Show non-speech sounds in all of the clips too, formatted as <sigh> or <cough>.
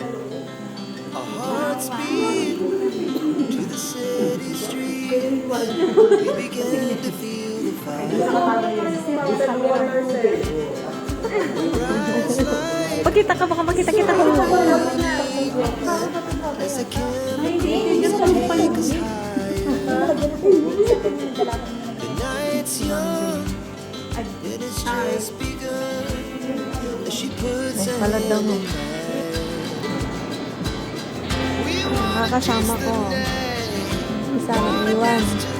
Our hearts beat to the city streets. We began to feel the fire. Pagkita ka, baka makita-kita ko. as the chemicals make us high. The night's young, and it's just begun. She puts her Palad daw Nakakasama ko. night. Isa na iwan.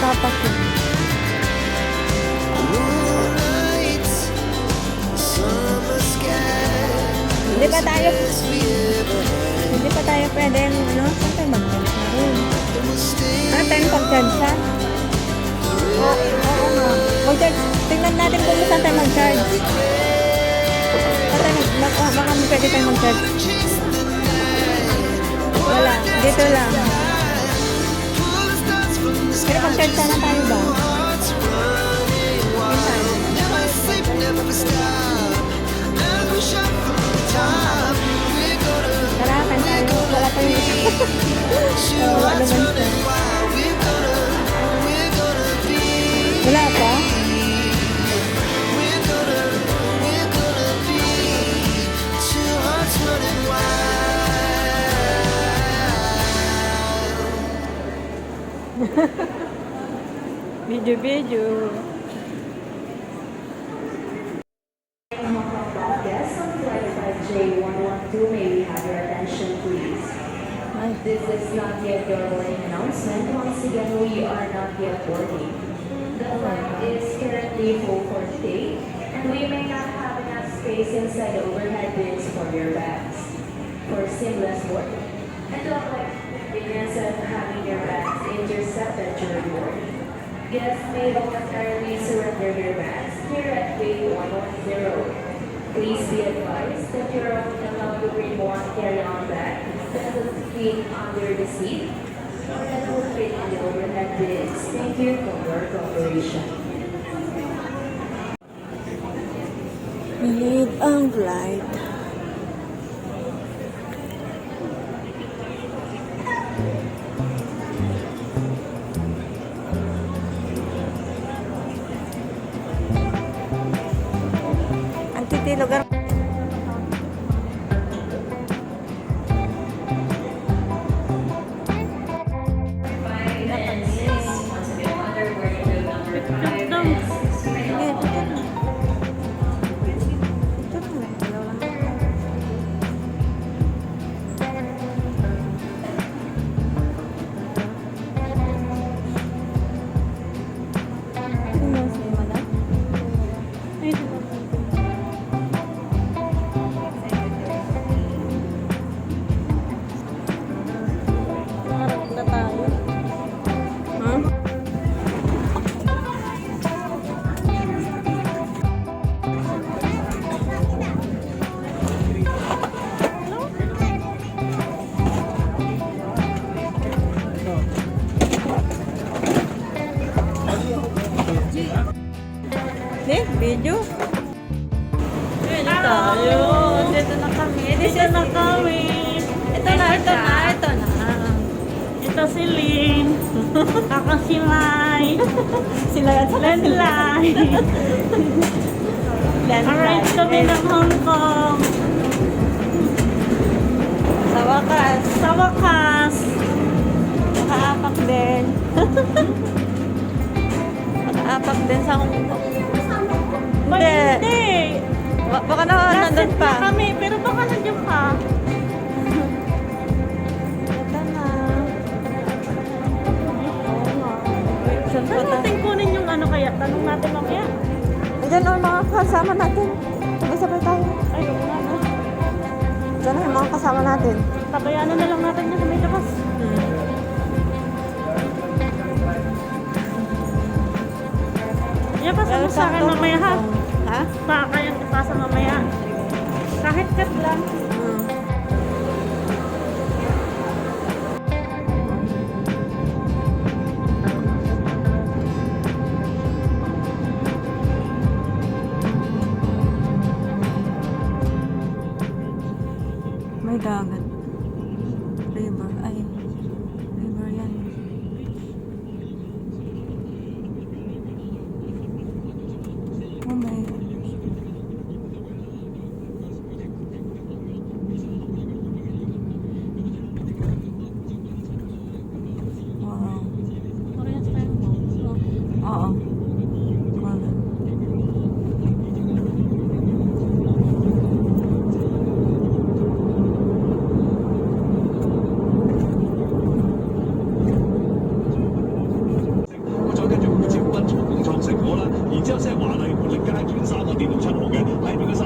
Sky, Hindi pa tayo, hindi pa tayo pwede ano, saan tayo mag-charge na rin? Ano tayo pag-charge sa? Oo, oo nga. Mag-charge, tingnan natin kung saan tayo mag-charge. Saan tayo mag- ah, baka pwede tayo mag-charge. Wala, dito lang. From the top, we're gonna Tara, kan tayo. Wala two Oo, ano man siya. Video, video. Guests on flight 5J112, may we have your attention, please? This is not yet your boarding announcement. Once again, we are not yet boarding. The flight is currently full for today, and we may not have enough space inside the overhead bins for your bags for seamless boarding. And to avoid intercepted during boarding, guests may voluntarily surrender your bags here at gate 110. Please be advised that you're only allowed to bring one carry-on bag that will fit under the seat or that will fit in the overhead bins. Thank you for your cooperation. delayed ang flight. Tayo. Dito na kami. Dito na kami. Ito na, ito na, ito na. Ito si Lynn. <laughs> Ako si Mai. Sila yan, sila Lenlay. <laughs> Arrive kami ng Hong Kong. Sa wakas, Sa wakas. nakaapak din. <laughs> nakaapak din sa Hong Kong. May Hindi. hindi. Ba- Baka na nandun pa. kami, pero baka nandiyan pa. Ito na. Oo nga. Saan pa Saan tayo? natin kunin yung ano kaya? Tanong natin mamaya. Ayan o, mga kasama natin. May sabay tayo. Ay, oo nga. no? Diyan na yung mga kasama natin. Tabayanan na lang natin sa may labas. Yan, pasa mo sa akin mamaya ha. Ha? Baka yung ipasa mamaya. Kahit cut lang. Hmm. May dagat. 然之後先係華麗活力街捐三個电脑出號嘅喺邊個？